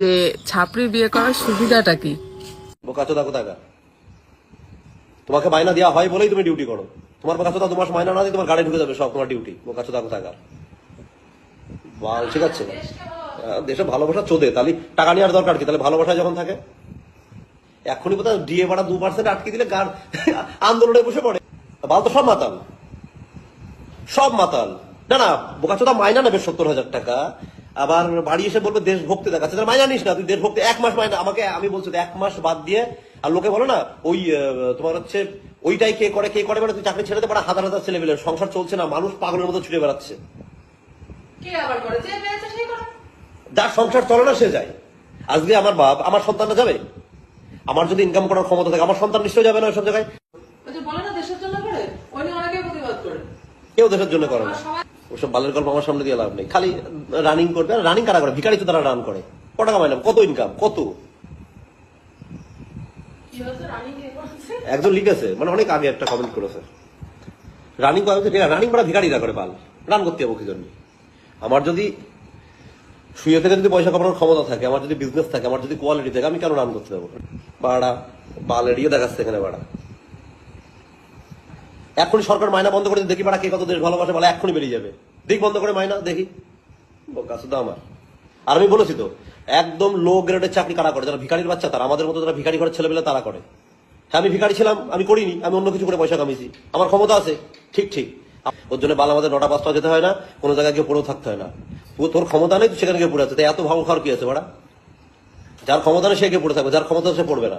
যে ছাপড়ি বিয়ে করার সুবিধাটা কি? বোকাচোদা কোথাকার? তোমাকে মাইনা দেওয়া হয় বলেই তুমি ডিউটি করো। তোমার বোকাচোদা তোমার মাইনা না দিয়ে তোমার গাড়ি ঢুকে যাবে, সব তোমার ডিউটি বোকাচোদা কোথাকার? বাল, ঠিক আছে। দেশে ভালোবাসা চোদে, তাহলে টাকা নেওয়ার দরকার কি? তাহলে ভালোবাসা যখন থাকে, এখনই বোধহয় ডিএ ভাড়া দু পার্সেন্ট আটকে দিলে গান আন্দোলনে বসে পড়ে। বাল তো সব মাতাল। সব মাতাল। না না বোকাচোদা মাইনা নেবে সত্তর হাজার টাকা। আবার বাড়ি এসে বলবে দেশ ভক্তি দেখাচ্ছে। তাহলে মাইনা নিস না তুই দেশ ভক্তি এক মাস মাইনা। আমাকে আমি বলছি এক মাস বাদ দিয়ে আর লোকে বলো না ওই তোমার হচ্ছে ওইটাই কে করে কে করে মানে তুই চাকরি ছেড়ে দে পারে হাজার হাজার ছেলে সংসার চলছে না মানুষ পাগলের মতো ছুটে বেড়াচ্ছে। যার সংসার চলে না সে যায়। আজকে আমার বাপ আমার সন্তানটা যাবে? আমার যদি ইনকাম করার ক্ষমতা থাকে আমার সন্তান নিশ্চয়ই যাবে না ওইসব জায়গায়? কেউ দেশের জন্য করে না। ওসব বালের গল্প আমার সামনে দিয়ে লাভ নেই। খালি রানিং করবে রানিং কারা করে? ভিকারি তো তারা রান করে। কত টাকা কত? ইনকাম কত কি কে একজন লিখেছে মানে অনেক আগে একটা কমেন্ট করেছে। রানিং করে রানিং করা ভিকারিরা করে পাল রান করতে যাব কি জন্য? আমার যদি শুয়ে থেকে যদি পয়সা কামানোর ক্ষমতা থাকে আমার যদি বিজনেস থাকে আমার যদি কোয়ালিটি থাকে আমি কেন রান করতে যাব? বাড়া বাল এড়িয়ে দেখাচ্ছে এখানে বাড়া। এখনই সরকার মাইনা বন্ধ করে দেখি বাড়া কে কত দেশ ভালোবাসে, বলে এখনই বেরিয়ে যাবে। দিক বন্ধ করে মাইনা, দেখি। তো আমার। আর আমি বলেছি তো, একদম লো গ্রেডের চাকরি কারা করে? যারা ভিখারির বাচ্চা, তারা আমাদের মতো যারা ভিখারি ঘরের ছেলেবেলা তারা করে। হ্যাঁ আমি ভিখারি ছিলাম, আমি করিনি, আমি অন্য কিছু করে পয়সা কামিয়েছি। আমার ক্ষমতা আছে, ঠিক ঠিক। ওর জন্য বাল আমাদের নটা পাঁচটা যেতে হয় না, কোনো জায়গায় গিয়ে পড়েও থাকতে হয় না। তোর ক্ষমতা নেই তুই সেখানে গিয়ে পড়ে আছে। তাই এত ভালো খাওয়ার কি আছে বাড়া যার ক্ষমতা নেই, সে গিয়ে পড়ে থাকবে, যার ক্ষমতা সে পড়বে না।